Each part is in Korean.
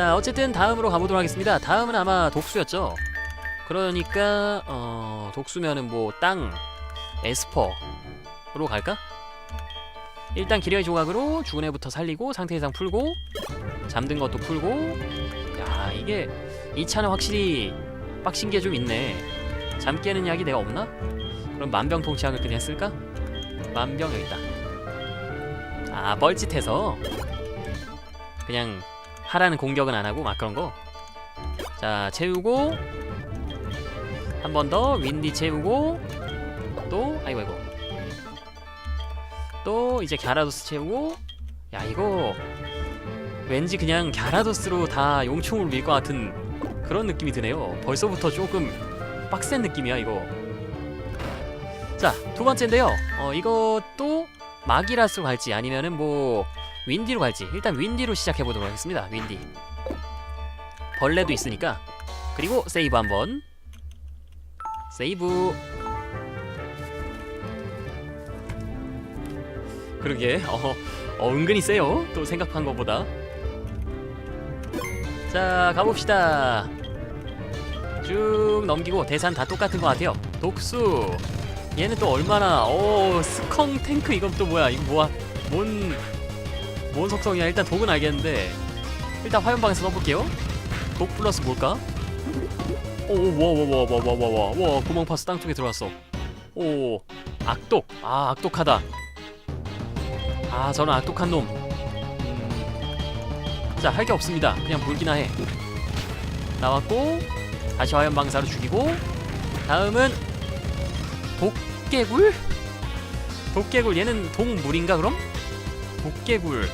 자 어쨌든 다음으로 가보도록 하겠습니다 다음은 아마 독수였죠 그러니까 어 독수면은 뭐 땅 에스퍼로 갈까? 일단 기려의 조각으로 죽은 애부터 살리고 상태 이상 풀고 잠든 것도 풀고 야 이게 이 차는 확실히 빡신 게 좀 있네 잠 깨는 약이 내가 없나? 그럼 만병통치약을 그냥 쓸까? 만병 여기 있다 아 뻘짓해서 그냥 하라는 공격은 안 하고 막 그런 거. 자 채우고 한 번 더 윈디 채우고 또 아이고 아이고 또 이제 갸라도스 채우고 야 이거 왠지 그냥 갸라도스로 다 용총을 밀 것 같은 그런 느낌이 드네요. 벌써부터 조금 빡센 느낌이야 이거. 자 두 번째인데요. 어 이것도 마기라스로 갈지 아니면은 뭐 윈디로 갈지 일단 윈디로 시작해 보도록 하겠습니다. 윈디. 벌레도 있으니까 그리고 세이브 한번. 세이브. 그러게 어, 어 은근히 세요. 또 생각한 것보다. 자 가봅시다. 쭉 넘기고 대산 다 똑같은 것 같아요. 독수. 얘는 또 얼마나 어 스컹 탱크 이건 또 뭐야 이거 뭐야 뭔 뭔 속성이야? 일단 독은 알겠는데 일단 화염방에서 넣어볼게요. 독 플러스 뭘까? 오와와와와와와와 구멍 파스 땅속에 들어왔어. 오 악독. 아 악독하다. 아 저는 악독한 놈. 음, 자할 게 없습니다. 그냥 물기나 해. 나왔고 다시 화염방사로 죽이고 다음은 독개굴? 독개굴 얘는 독물인가 그럼? 독개굴.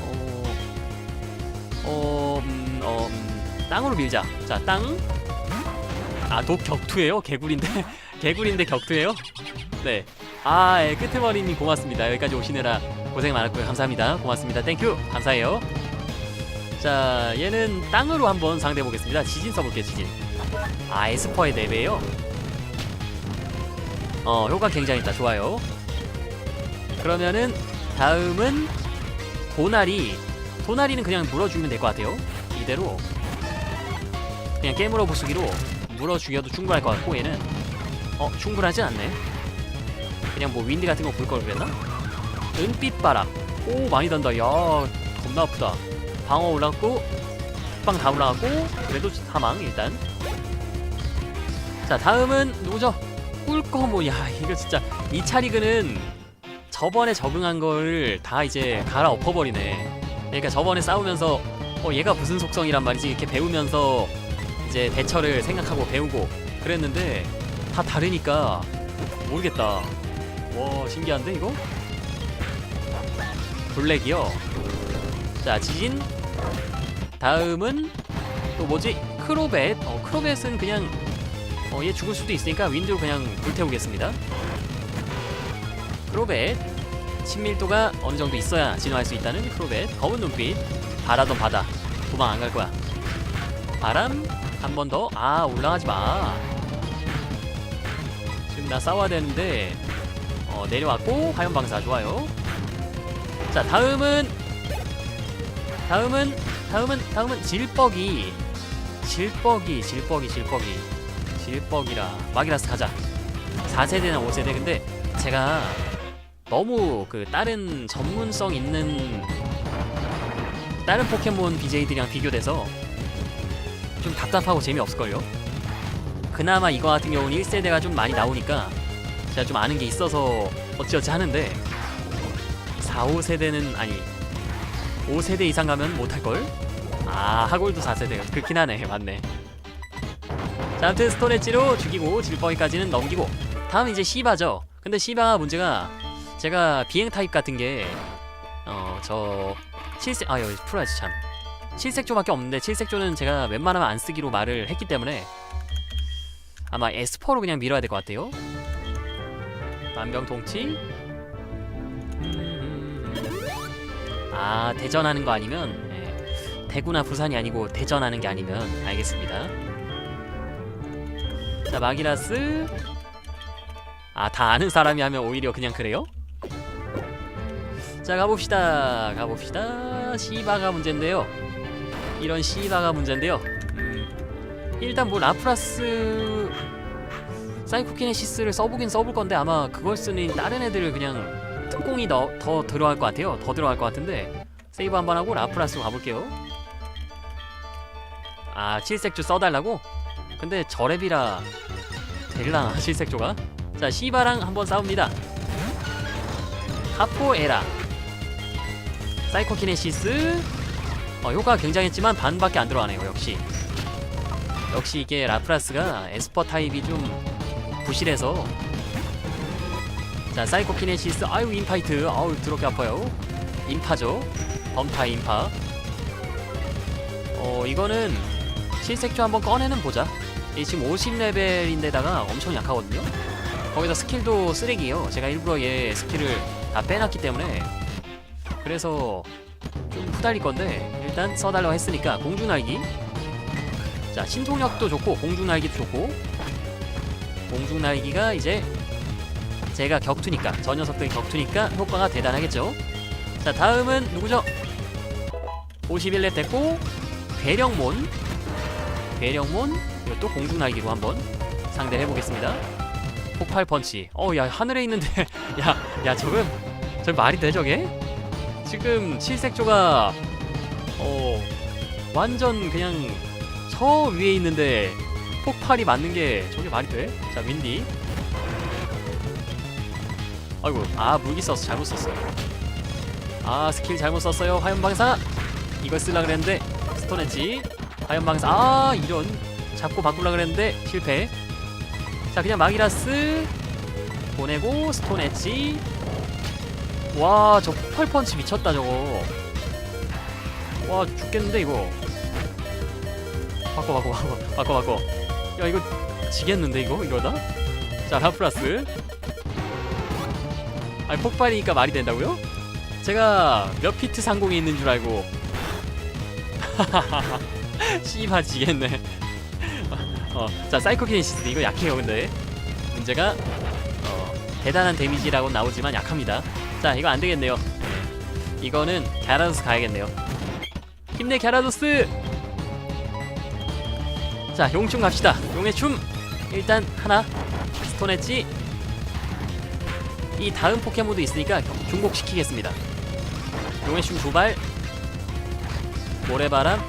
어... 어... 음... 어... 음... 땅으로 밀자. 자 땅. 아 독격투예요? 개굴인데? 개굴인데 격투예요? 네. 아 예, 끄트머리님 고맙습니다. 여기까지 오시느라 고생 많았고요. 감사합니다. 고맙습니다. 땡큐. 감사해요. 자 얘는 땅으로 한번 상대해 보겠습니다. 지진 써볼게요 지진. 아 에스퍼의 4배요? 어 효과 굉장히 있다. 좋아요. 그러면은 다음은 도나리. 도나리는 그냥 물어 죽이면 될 것 같아요. 이대로. 그냥 깨물어 부수기로 물어 죽여도 충분할 것 같고 얘는. 어 충분하지 않네. 그냥 뭐 윈디 같은 거 볼 걸 그랬나? 은빛 바람. 오 많이 단다. 야 겁나 아프다. 방어 올라갔고 빵 다 올라갔고 그래도 사망 일단. 자 다음은 누구죠? 꿀꺼모 야 이거 진짜 이 차리그는 저번에 적응한 걸 다 이제 갈아 엎어버리네. 그러니까 저번에 싸우면서 어 얘가 무슨 속성이란 말이지 이렇게 배우면서 이제 대처를 생각하고 배우고 그랬는데 다 다르니까 모르겠다. 와 신기한데 이거? 블랙이요. 자 지진. 다음은 또 뭐지? 크로벳. 어 크로벳은 그냥 어 얘 죽을 수도 있으니까 윈드로 그냥 불태우겠습니다. 크로벳. 친밀도가 어느 정도 있어야 진화할 수 있다는 크로벳. 검은 눈빛. 바라던 바다. 도망 안 갈 거야. 바람 한 번 더. 아 올라가지 마. 지금 나 싸워야 되는데 어 내려왔고 화염 방사 좋아요. 자 다음은 다음은 다음은 다음은 질뻑이. 질뻑이 질뻑이 질뻑이. 질뻑이라. 마기라스 가자. 4세대나 5세대. 근데 제가 너무 그 다른 전문성 있는 다른 포켓몬 BJ들이랑 비교돼서 좀 답답하고 재미없을걸요? 그나마 이거 같은 경우는 1세대가 좀 많이 나오니까 제가 좀 아는 게 있어서 어찌어찌 하는데 4, 5세대는 아니 5세대 이상 가면 못할걸? 아 하골도 4세대가 그렇긴 하네 맞네 자 아무튼 스토레지로 죽이고 질뻥이까지는 넘기고 다음 이제 시바죠 근데 시바 문제가 제가 비행 타입 같은 게 어저 칠색 아 여기 풀어야지 참 칠색조밖에 없는데 칠색조는 제가 웬만하면 안 쓰기로 말을 했기 때문에 아마 에스퍼로 그냥 밀어야 될 것 같아요. 만병통치. 아 대전하는 거 아니면 예, 대구나 부산이 아니고 대전하는 게 아니면 알겠습니다. 자 마기라스. 아 다 아는 사람이 하면 오히려 그냥 그래요? 자 가봅시다 가봅시다 시바가 문제인데요 이런 시바가 문제인데요. 음, 일단 뭐 라프라스 사이코키네시스를 써보긴 써볼 건데 아마 그걸 쓰는 다른 애들을 그냥 특공이 더, 더 들어갈 것 같아요. 더 들어갈 것 같은데 세이브 한번 하고 라프라스로 가볼게요. 아 칠색조 써달라고? 근데 저랩이라 될라나 칠색조가? 자 시바랑 한번 싸웁니다. 카포에라 사이코키네시스. 어, 효과가 굉장했지만 반밖에 안 들어가네요 역시. 역시 이게 라프라스가 에스퍼 타입이 좀 부실해서. 자 사이코키네시스. 아유 인파이트. 아우 드럽게 아파요. 인파죠. 범타 인파. 어 이거는 실색조 한번 꺼내는 보자. 이 지금 50레벨인데다가 엄청 약하거든요. 거기다 스킬도 쓰레기예요. 제가 일부러 얘 스킬을 다 빼놨기 때문에 그래서 좀 후달릴 건데 일단 써달라고 했으니까 공중날기. 자 신통력도 좋고 공중날기도 좋고 공중날기가 이제 제가 격투니까 저 녀석들이 격투니까 효과가 대단하겠죠? 자 다음은 누구죠? 51렙 됐고 괴령몬. 괴령몬 이것도 공중날기로 한번 상대를 해보겠습니다. 폭발 펀치. 어야 하늘에 있는데. 야야 저건 저 말이 돼 저게 지금 칠색조가 어 완전 그냥 저 위에 있는데 폭발이 맞는 게 저게 말이 돼? 자 윈디. 아이고 아 물기 썼어 잘못 썼어요. 아 스킬 잘못 썼어요. 화염방사. 이걸 쓰려 그랬는데 스톤 엣지. 화염방사. 아 이런. 잡고 바꾸려 그랬는데 실패. 자 그냥 마기라스 보내고 스톤 엣지 와 저 폭발 펀치 미쳤다 저거. 와 죽겠는데 이거. 바꿔 바꿔 바꿔 바꿔 바꿔. 야 이거 지겠는데 이거? 이러다? 자 라플라스. 아니 폭발이니까 말이 된다고요? 제가 몇 피트 상공에 있는 줄 알고. 씨발 지겠네. 어, 자 사이코키네시스 이거 약해요 근데. 문제가 어, 대단한 데미지라고 나오지만 약합니다 자 이거 안 되겠네요. 이거는 갸라도스 가야겠네요. 힘내 갸라도스! 자 용충 갑시다. 용의 춤! 일단 하나 스톤 엣지. 이 다음 포켓몬도 있으니까 중복시키겠습니다. 용의 춤 두발. 모래바람.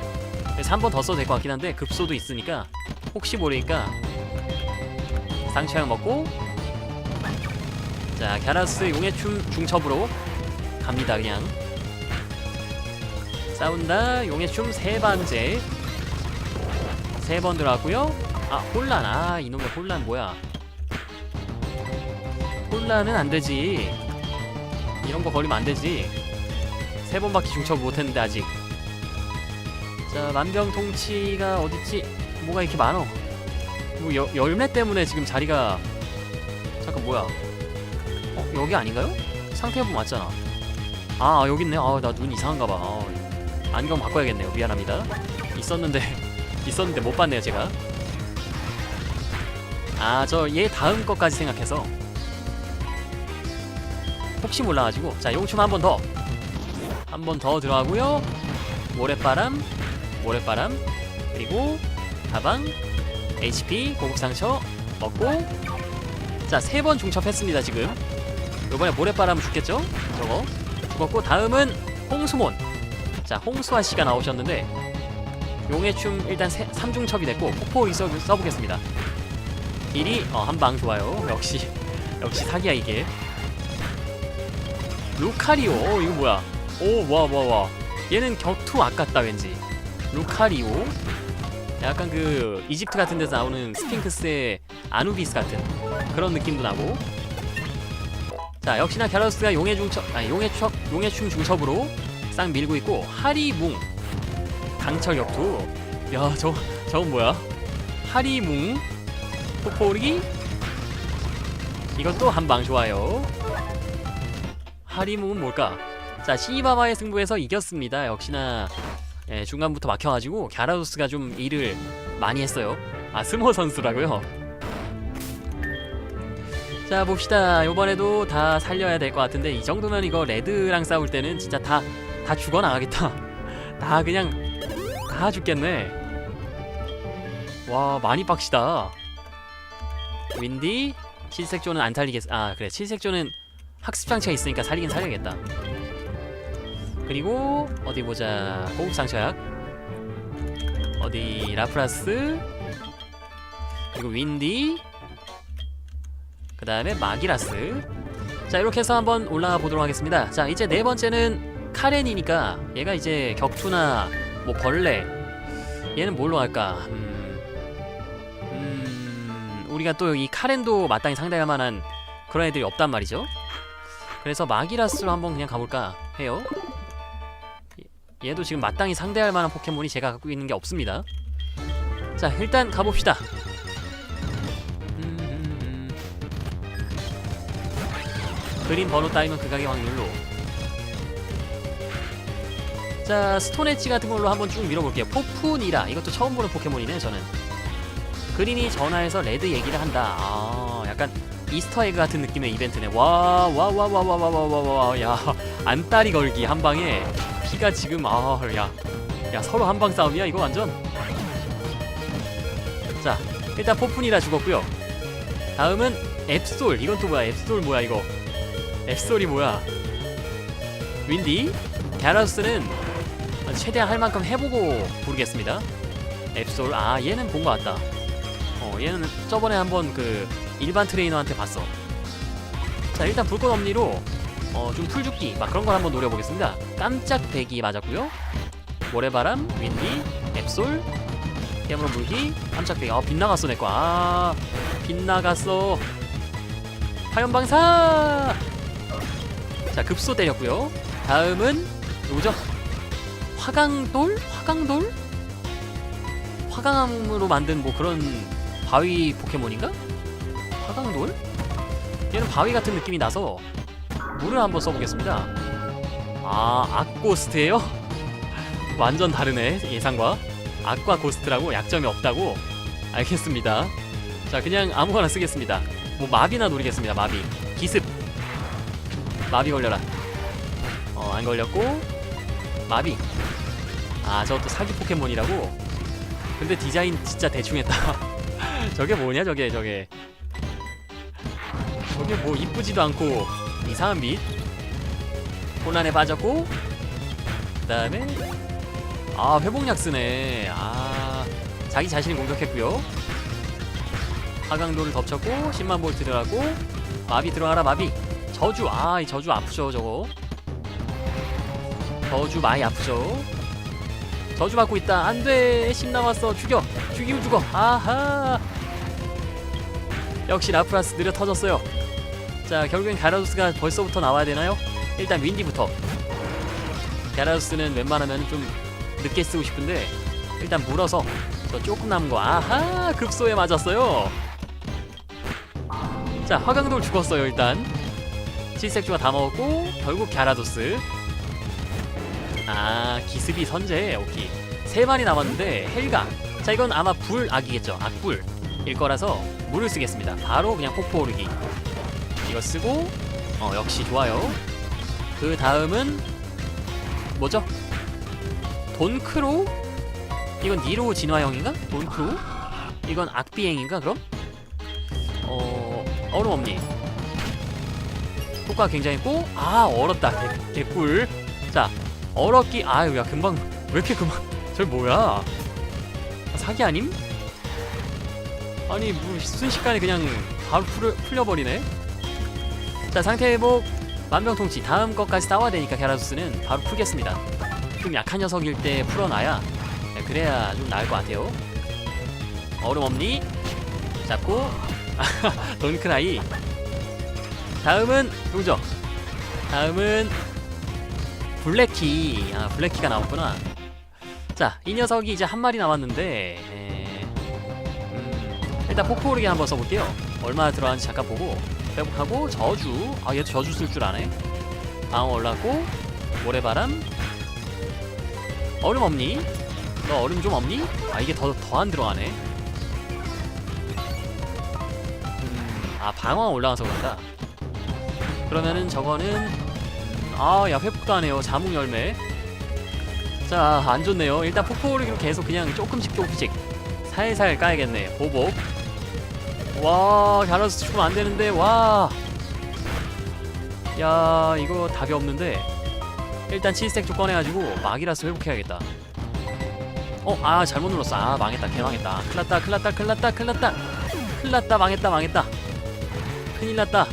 그래서 한 번 더 써도 될 것 같긴 한데 급소도 있으니까 혹시 모르니까 상처약 먹고 자 갸라스 용의 춤 중첩으로 갑니다 그냥. 싸운다. 용의 춤 세 번째. 세 번 들어갔고요. 아 혼란. 아 이놈의 혼란 뭐야. 혼란은 안 되지. 이런 거 걸리면 안 되지. 세 번밖에 중첩 못했는데 아직. 자 만병통치가 어딨지? 뭐가 이렇게 많어? 뭐 여, 열매 때문에 지금 자리가 잠깐 뭐야 어 여기 아닌가요? 상태해보면 맞잖아. 아 여기 있네. 아 나 눈 이상한가 봐. 아, 안경 바꿔야겠네요. 미안합니다. 있었는데 있었는데 못 봤네요 제가. 아 저 얘 다음 것까지 생각해서 혹시 몰라가지고. 자 용춤 한 번 더. 한 번 더 들어가고요. 모래바람 모래바람 그리고 가방 HP 고급 상처 먹고. 자 세 번 중첩했습니다 지금 요번에 모래바람 죽겠죠? 저거. 죽었고 다음은 홍수몬. 자 홍수아 씨가 나오셨는데 용의 춤 일단 3중첩이 됐고 폭포 써, 써보겠습니다. 딜이 어, 한방 좋아요. 역시 역시 사기야 이게. 루카리오. 어, 이거 뭐야? 오와와와. 얘는 격투 아깝다 왠지. 루카리오. 약간 그 이집트 같은 데서 나오는 스핑크스의 아누비스 같은 그런 느낌도 나고 자 역시나 갸라우스가 용의 중첩 아니 용의 척 용의 춤 중첩으로 싹 밀고 있고 하리뭉 강철 격투. 야저 저건 뭐야? 하리뭉 폭포오르기? 이것도 한 방 좋아요. 하리뭉은 뭘까? 자 시바바의 승부에서 이겼습니다. 역시나 예, 중간부터 막혀가지고 갸라도스가 좀 일을 많이 했어요. 아 스모 선수라고요? 자 봅시다. 이번에도 다 살려야 될 것 같은데 이 정도면 이거 레드랑 싸울 때는 진짜 다 다 죽어 나가겠다. 다 그냥 다 죽겠네. 와 많이 빡시다. 윈디? 칠색조는 안 살리겠 아 그래. 칠색조는 학습 장치가 있으니까 살리긴 살려야겠다. 그리고 어디 보자. 호흡 상처약 어디 라프라스. 그리고 윈디 그 다음에 마기라스. 자 이렇게 해서 한번 올라가 보도록 하겠습니다. 자 이제 네 번째는 카렌이니까 얘가 이제 격투나 뭐 벌레 얘는 뭘로 할까? 음, 음 우리가 또 이 카렌도 마땅히 상대할 만한 그런 애들이 없단 말이죠. 그래서 마기라스로 한번 그냥 가볼까 해요. 얘- 얘도 지금 마땅히 상대할 만한 포켓몬이 제가 갖고 있는 게 없습니다. 자 일단 가봅시다 그린 번호 따위면 극악의 확률로. 자 스톤 엣지 같은 걸로 한번 쭉 밀어볼게요. 포푼이라. 이것도 처음 보는 포켓몬이네 저는. 그린이 전화해서 레드 얘기를 한다. 아 약간 이스터 에그 같은 느낌의 이벤트네. 와 와 와 와 와 와 와 와야 안따리 걸기 한 방에 피가 지금 아야야 서로 한 방 싸움이야 이거 완전? 자 일단 포푼이라 죽었고요. 다음은 앱솔. 이건 또 뭐야? 앱솔 뭐야 이거 앱솔이 뭐야? 윈디 갸라우스는 최대한 할 만큼 해보고 부르겠습니다. 앱솔 아 얘는 본 것 같다. 어 얘는 저번에 한번 그 일반 트레이너한테 봤어. 자 일단 불꽃 엄니로 어 좀 풀죽기 막 그런 걸 한번 노려보겠습니다. 깜짝 배기 맞았고요. 모래바람 윈디 앱솔 깨물어 물기 깜짝 배기. 아 빗나갔어 내거. 아 빗나갔어. 화염방사 자 급소 때렸고요. 다음은 누구죠? 화강돌? 화강돌? 화강으로 만든 뭐 그런 바위 포켓몬인가? 화강돌? 얘는 바위 같은 느낌이 나서 물을 한번 써보겠습니다. 아 악고스트예요? 완전 다르네 예상과. 악과 고스트라고 약점이 없다고? 알겠습니다. 자 그냥 아무거나 쓰겠습니다. 뭐 마비나 노리겠습니다 마비. 기습 마비 걸려라. 어 안 걸렸고 마비. 아 저것도 사기 포켓몬이라고? 근데 디자인 진짜 대충 했다. 저게 뭐냐 저게 저게. 저게 뭐 이쁘지도 않고 이상한 빛. 혼란에 빠졌고 그 다음에 아 회복약 쓰네. 아 자기 자신을 공격했고요. 하강도를 덮쳤고 10만 볼트 들어가고 마비 들어가라 마비 저주 아 이 저주 아프죠 저거. 저주 많이 아프죠. 저주 받고 있다. 안돼. 10 남았어. 죽여. 죽이면 죽어. 아하. 역시 라프라스 느려 터졌어요. 자 결국엔 가라도스가 벌써부터 나와야 되나요? 일단 윈디부터. 가라도스는 웬만하면 좀 늦게 쓰고 싶은데 일단 물어서 저 조금 남은 거. 아하. 급소에 맞았어요. 자 화강돌 죽었어요 일단 칠색주가 다 먹었고 결국 갸라도스. 아 기습이 선제. 오케이. 세 마리 남았는데 헬가. 자 이건 아마 불 악이겠죠. 악불일 거라서 물을 쓰겠습니다. 바로 그냥 폭포 오르기. 이거 쓰고 어 역시 좋아요. 그 다음은 뭐죠? 돈크로 이건 니로 진화형인가? 돈크로 이건 악비행인가 그럼? 어 얼음 없니 효과 굉장했고 아 얼었다. 개, 개꿀. 자 얼었기 아유 야 금방 왜 이렇게 금방 저 뭐야? 아, 사기 아님? 아니 뭐 순식간에 그냥 바로 풀, 풀려버리네. 자 상태 회복. 만병통치. 다음 것까지 싸워야 되니까 갸라도스는 바로 풀겠습니다. 좀 약한 녀석일 때 풀어놔야 네, 그래야 좀 나을 것 같아요. 얼음 없니? 잡고. 돈크나이 다음은 누구죠? 다음은 블랙키. 아 블랙키가 나왔구나. 자 이 녀석이 이제 한 마리 남았는데 에... 음, 일단 폭포 오르기 한번 써볼게요. 얼마나 들어가는지 잠깐 보고. 회복하고 저주. 아 얘도 저주 쓸 줄 아네. 방어 올랐고 모래바람. 얼음 없니? 너 얼음 좀 없니? 아 이게 더 더 안 들어가네. 음, 아 방어 올라가서 그런다 그러면은 저거는 아 야 회복도 하네요 자몽 열매 자, 안 좋네요. 일단 폭포를 계속 그냥 조금씩 조금씩 살살 까야겠네. 보복. 와, 갸라스 죽으면 안 되는데, 와. 야, 이거 답이 없는데. 일단 칠색 좀 꺼내가지고 마기라스 회복해야겠다. 어, 아, 잘못 눌렀어. 아, 망했다. 개 망했다. 큰일 났다, 큰일 났다, 큰일 났다, 큰일 났다. 큰일 났다, 망했다, 망했다. 큰일 났다.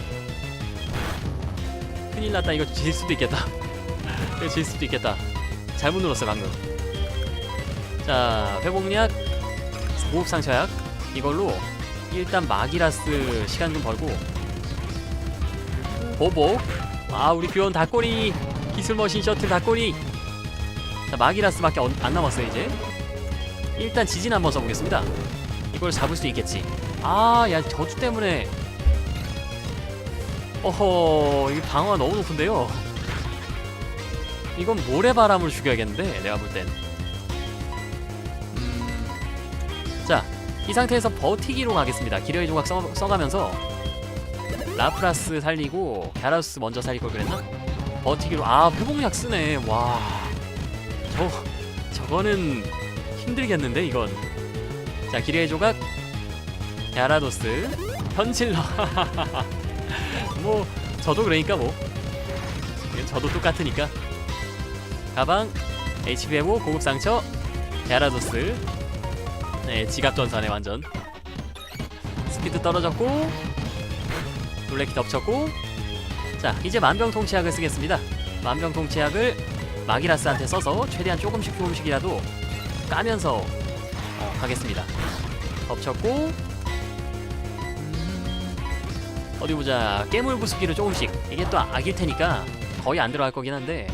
큰일 났다. 이거 질 수도 있겠다. 이거 질 수도 있겠다. 잘못 눌렀어 방금. 자 회복약, 보급 상처약 이걸로 일단 마기라스 시간 좀 벌고 보복. 아 우리 귀여운 닭꼬리 기술 머신 셔틀 닭꼬리. 자 마기라스밖에 안- 안 남았어요 이제. 일단 지진 한번 써보겠습니다. 이걸 잡을 수 있겠지. 아 야 저주 때문에. 어허 이 방어가 너무 높은데요. 이건 모래바람으로 죽여야겠는데 내가 볼 땐. 음... 자, 이 상태에서 버티기로 가겠습니다. 기려의 조각 써, 써가면서 라프라스 살리고 갸라스 먼저 살릴 걸 그랬나? 버티기로 아 회복약 쓰네. 와, 저 저거는 힘들겠는데 이건. 자, 기려의 조각 갸라도스 현질러. 뭐 저도 그러니까 뭐. 저도 똑같으니까. 가방, 회복, 고급 상처, 갸라도스. 네, 지갑 전사네 완전. 스피드 떨어졌고, 놀래키 덮쳤고. 자, 이제 만병통치약을 쓰겠습니다. 만병통치약을 마기라스한테 써서 최대한 조금씩 조금씩이라도 까면서 어, 가겠습니다. 덮쳤고. 음, 어디 보자. 깨물 부수기를 조금씩. 이게 또 악일 테니까 거의 안 들어갈 거긴 한데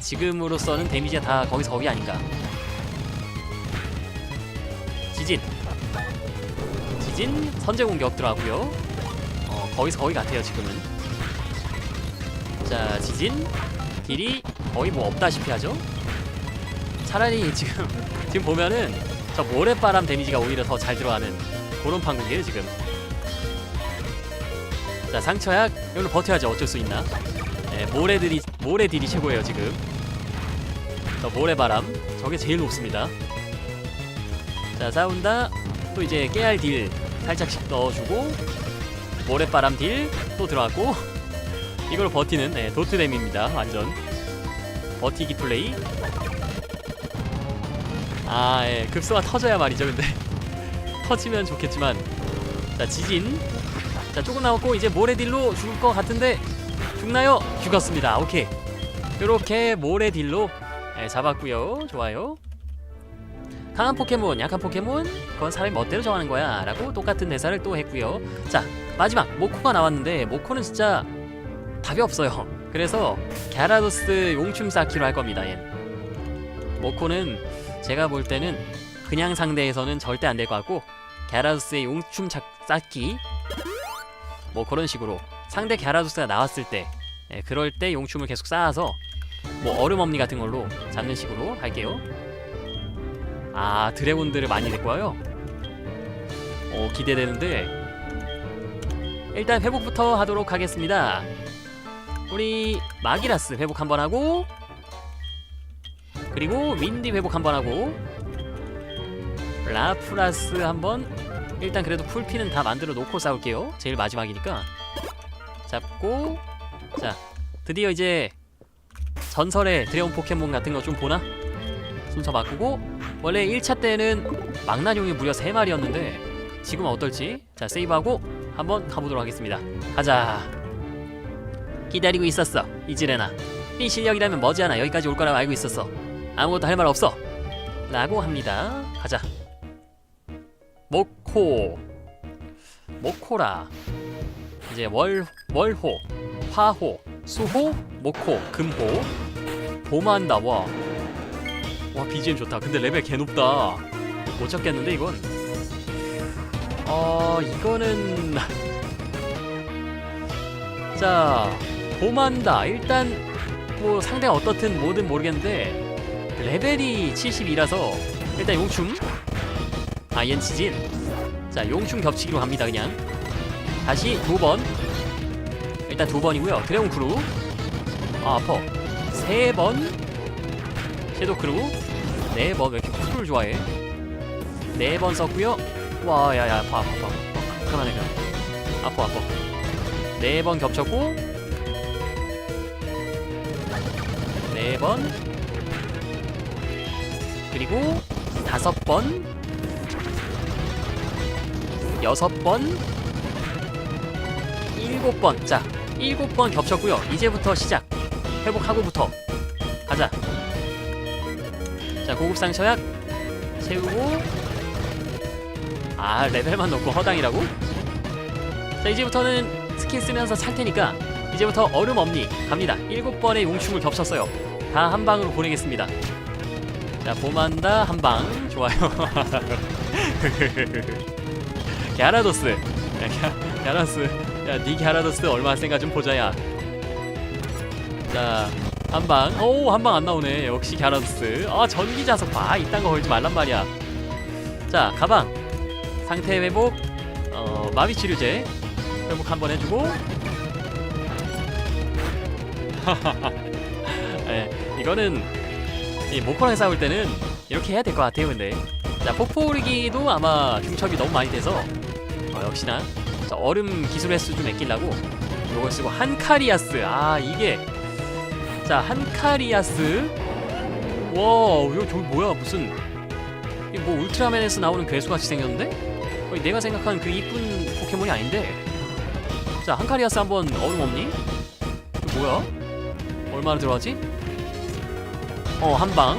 지금으로서는 데미지가 다 거기서 거기 아닌가. 지진. 지진 선제 공격 들어가고요. 어, 거기서 거기 같아요 지금은. 자 지진 딜이 거의 뭐 없다시피 하죠. 차라리 지금 지금 보면은 저 모래바람 데미지가 오히려 더 잘 들어가는 그런 판국이에요 지금. 자 상처약. 이걸로 버텨야죠 어쩔 수 있나. 네, 모래들이 모래딜이 최고예요 지금. 저 모래바람. 저게 제일 높습니다. 자 싸운다. 또 이제 깨알 딜 살짝씩 넣어주고 모래바람 딜 또 들어갔고 이걸 버티는 네, 도트댐입니다 완전. 버티기 플레이. 아 예, 급소가 터져야 말이죠 근데. 터지면 좋겠지만. 자 지진 자 조금 남았고 이제 모래딜로 죽을 것 같은데 죽나요? 죽었습니다. 오케이. 요렇게 모래딜로 네, 잡았고요. 좋아요. 강한 포켓몬 약한 포켓몬. 그건 사람이 멋대로 정하는 거야. 라고 똑같은 대사를 또 했고요. 자 마지막 모코가 나왔는데 모코는 진짜 답이 없어요. 그래서 갸라도스 용춤 쌓기로 할 겁니다 얜 모코는 제가 볼 때는 그냥 상대에서는 절대 안 될 것 같고 갸라도스의 용춤 착- 쌓기 뭐 그런 식으로 상대 갸라도스가 나왔을 때 예, 그럴 때 용춤을 계속 쌓아서 뭐 얼음 엄니 같은 걸로 잡는 식으로 할게요. 아 드래곤들을 많이 데리고 와요? 어 기대되는데. 일단 회복부터 하도록 하겠습니다. 우리 마기라스 회복 한번 하고 그리고 윈디 회복 한번 하고 라프라스 한번 일단 그래도 풀피는 다 만들어 놓고 싸울게요. 제일 마지막이니까. 잡고 자 드디어 이제 전설의 드래곤 포켓몬 같은 거 좀 보나? 순서 바꾸고 원래 1차 때는 망나뇽이 무려 3마리였는데 지금은 어떨지? 자 세이브하고 한번 가보도록 하겠습니다. 가자. 기다리고 있었어 이지레나. 네 실력이라면 머지않아 여기까지 올 거라고 알고 있었어. 아무것도 할 말 없어. 라고 합니다. 가자 모코 모코라 이제 월 월호 화호 수호 모코 금호 봄한다 와. 와 BGM 좋다. 근데 레벨 개 높다. 못 잡겠는데 이건. 어 이거는 자 봄한다. 일단 뭐 상대가 어떻든 뭐든 모르겠는데 레벨이 72라서 일단 용춤 아옌 치진 자 용춤 겹치기로 갑니다 그냥. 다시 두 번. 일단 두 번이고요. 드래곤 크루. 아 아퍼. 세번. 섀도우 크루. 네 번. 왜 이렇게 크루를 좋아해? 네 번 썼고요. 와 야야 아파 아파 아파 아파. 그만해 그만. 아파 아파 네번 겹쳤고. 네 번. 그리고 다섯 번 여섯 번 일곱 번. 자 일곱 번 겹쳤고요. 이제부터 시작. 회복하고부터 가자. 자 고급 상처약 채우고 아 레벨만 놓고 허당이라고? 자 이제부터는 스킬 쓰면서 찰 테니까 이제부터 얼음 엄니? 갑니다. 일곱 번의 용충을 겹쳤어요. 다 한 방으로 보내겠습니다. 자 보만다 한 방. 좋아요 갸라도스. 야, 갸, 갸라도스. 야니 갸라도스 얼마나 센가 좀 보자야. 자 한방. 오 한 방 안 나오네. 역시 갸라도스. 아 전기 자석 봐. 이딴 거 걸지 말란 말이야. 자 가방. 상태 회복. 어 마비 치료제. 회복 한 번 해주고. 예, 이거는 이 모코랑 싸울 때는 이렇게 해야 될 것 같아요 근데. 자 폭포오르기도 아마 중첩이 너무 많이 돼서 어, 역시나. 자, 얼음 기술 횟수 좀 아끼려고 요걸 쓰고 한카리아스. 아 이게. 자 한카리아스. 와 이거 저기 뭐야 무슨. 이뭐 울트라맨에서 나오는 괴수같이 생겼는데? 거의 내가 생각하는 그 이쁜 포켓몬이 아닌데. 자 한카리아스 한번 얼음 없니? 뭐야? 얼마나 들어가지? 어 한방.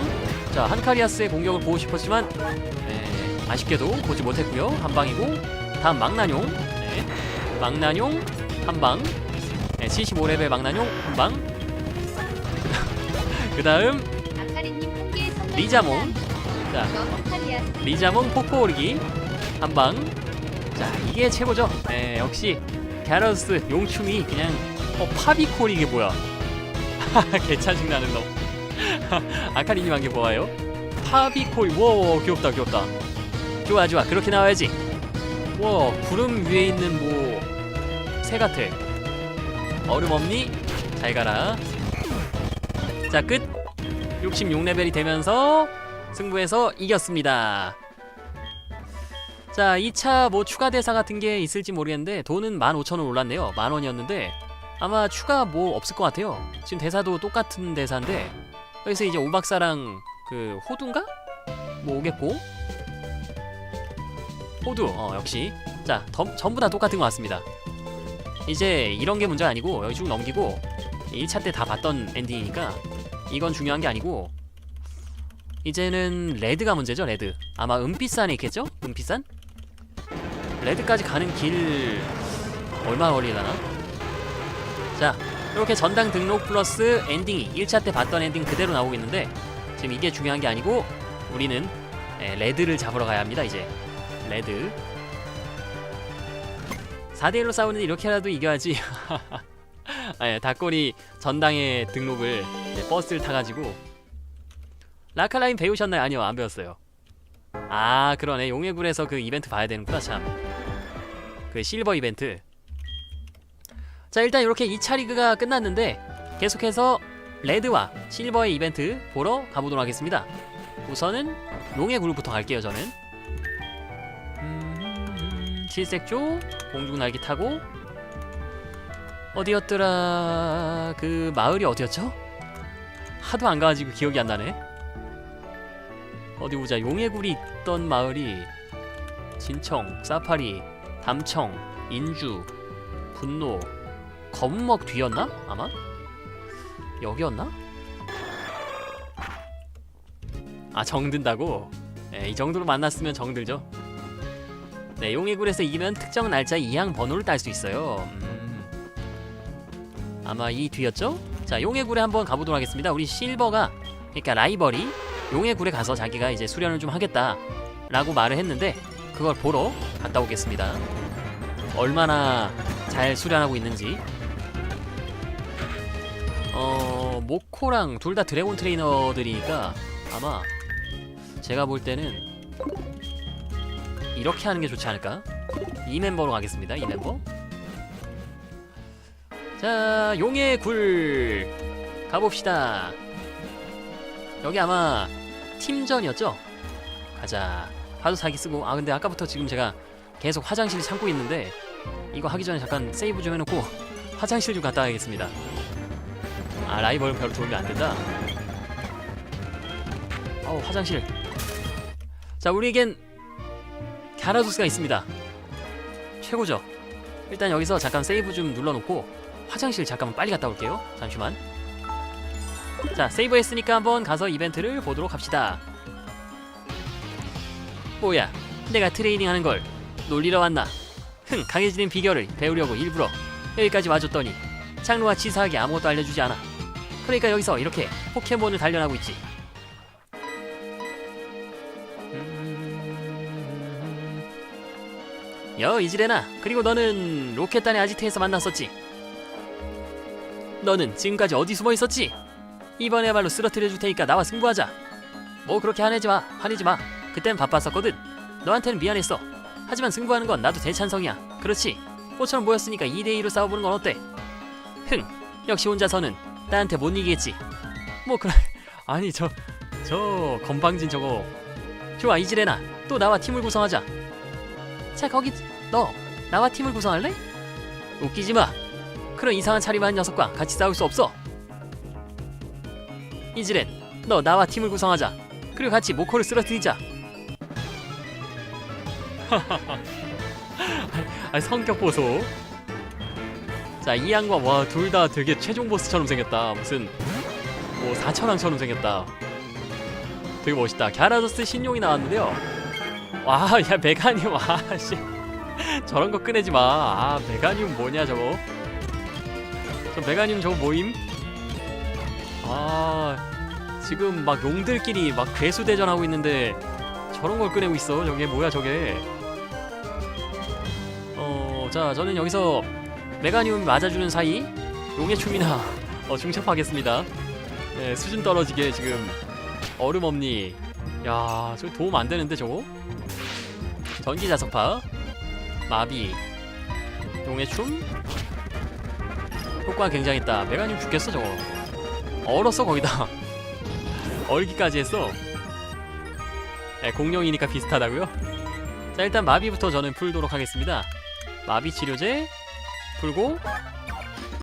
자 한카리아스의 공격을 보고 싶었지만 에, 아쉽게도 보지 못했고요. 한방이고 다음 망나뇽. 네. 망나뇽 한방. 네, 75레벨 망나뇽 한방. 그 다음 리자몽. 자. 리자몽 폭포 오르기 한방. 자 이게 최고죠. 네 역시 갸러스 용충이 그냥 어 파비콜 이게 뭐야? 개 짜증나는 놈. 아카리님 한게 뭐예요. 파비콜 와 귀엽다 귀엽다. 좋아 좋아. 그렇게 나와야지 와 구름 위에 있는 뭐 새 같아 얼음 없니 잘 가라 자끝 66레벨이 되면서 승부에서 이겼습니다. 자, 2차 뭐 추가 대사 같은 게 있을지 모르겠는데 돈은 15,000원 올랐네요. 만 원이었는데 아마 추가 뭐 없을 것 같아요. 지금 대사도 똑같은 대사인데 여기서 이제 오박사랑 그 호두인가? 뭐 오겠고 호두 어 역시. 자 덤- 전부 다 똑같은 것 같습니다. 이제 이런 게 문제가 아니고 여기 쭉 넘기고 1차 때 다 봤던 엔딩이니까 이건 중요한 게 아니고 이제는 레드가 문제죠 레드. 아마 은빛산에 있겠죠? 은빛 산? 레드까지 가는 길 얼마나 걸리려나? 자 이렇게 전당 등록 플러스 엔딩이 1차 때 봤던 엔딩 그대로 나오고 있는데 지금 이게 중요한 게 아니고 우리는 예, 레드를 잡으러 가야 합니다 이제 레드. 4대1로 싸우는데 이렇게라도 이겨야지. 아, 닭꼬리 전당에 등록을 버스를 타가지고 라칼라인 배우셨나요? 아니요 안 배웠어요. 아 그러네. 용해굴에서 그 이벤트 봐야 되는구나 참그 실버 이벤트. 자 일단 이렇게 2차 리그가 끝났는데 계속해서 레드와 실버의 이벤트 보러 가보도록 하겠습니다. 우선은 용해굴부터 갈게요 저는. 음, 칠색조 공중 날개 타고 어디였더라 그 마을이 어디였죠? 하도 안 가가지고 기억이 안 나네 어디 보자 용해굴이 있던 마을이 진청, 사파리, 담청, 인주, 분노, 검먹 뒤였나? 아마? 여기였나? 아 정든다고? 네, 이 정도로 만났으면 정들죠 네 용해굴에서 이기면 특정 날짜 이항 번호를 딸 수 있어요 음. 아마 이 뒤였죠? 자 용해굴에 한번 가보도록 하겠습니다 우리 실버가 그러니까 라이벌이 용의 굴에 가서 자기가 이제 수련을 좀 하겠다라고 말을 했는데 그걸 보러 갔다 오겠습니다. 얼마나 잘 수련하고 있는지. 어 모코랑 둘 다 드래곤 트레이너들이니까 아마 제가 볼 때는 이렇게 하는 게 좋지 않을까? 이 멤버로 가겠습니다. 이 멤버. 자 용의 굴 가봅시다. 여기 아마 팀전이었죠? 가자. 파도 사기 쓰고 아 근데 아까부터 지금 제가 계속 화장실 참고 있는데 이거 하기 전에 잠깐 세이브 좀 해놓고 화장실 좀 갔다 와야겠습니다. 아 라이벌 별로 도움이 안 된다. 어우 화장실. 자 우리에겐 갸라도스가 있습니다. 최고죠. 일단 여기서 잠깐 세이브 좀 눌러놓고 화장실 잠깐만 빨리 갔다 올게요. 잠시만. 자 세이브 했으니까 한번 가서 이벤트를 보도록 합시다. 뭐야? 내가 트레이닝 하는 걸 놀리러 왔나? 흥 강해지는 비결을 배우려고 일부러 여기까지 와줬더니 장르와 치사하게 아무것도 알려주지 않아. 그러니까 여기서 이렇게 포켓몬을 단련하고 있지. 여 이지레나 그리고 너는 로켓단의 아지트에서 만났었지. 너는 지금까지 어디 숨어 있었지? 이번에야말로 쓰러뜨려 줄 테니까 나와 승부하자. 뭐 그렇게 화내지 마, 화내지 마. 그땐 바빴었거든. 너한테는 미안했어. 하지만 승부하는 건 나도 대찬성이야. 그렇지. 꽃처럼 보였으니까 2대 2로 싸워보는 건 어때? 흥, 역시 혼자서는 나한테 못 이기겠지. 뭐 그래. 아니 저저 건방진 저거. 좋아 이지레나 또 나와 팀을 구성하자. 자 거기 너 나와 팀을 구성할래? 웃기지 마. 그런 이상한 차림한 녀석과 같이 싸울 수 없어. 이지렌, 너 나와 팀을 구성하자. 그리고 같이 모코를 쓰러뜨리자. 아 성격 보소. 자 이 양과 와 둘 다 되게 최종 보스처럼 생겼다. 무슨 뭐 사천왕처럼 생겼다. 되게 멋있다. 갸라도스 신용이 나왔는데요. 와, 야 메가니움 아씨 저런 거 꺼내지 마. 아 메가니움 뭐냐 저거? 저 메가니움 저거 모임? 아 지금 막 용들끼리 막 괴수 대전하고 있는데 저런 걸 꺼내고 있어. 저게 뭐야 저게? 어, 자 저는 여기서 메가니움 맞아주는 사이 용의 춤이나 어, 중첩하겠습니다. 네, 수준 떨어지게 지금 얼음 없니? 야, 저 도움 안 되는데 저거? 전기 자석파, 마비, 용의 춤, 효과 굉장했다. 메가님 죽겠어 저거. 얼었어 거기다. 얼기까지 했어. 네, 공룡이니까 비슷하다고요? 자 일단 마비부터 저는 풀도록 하겠습니다. 마비 치료제 풀고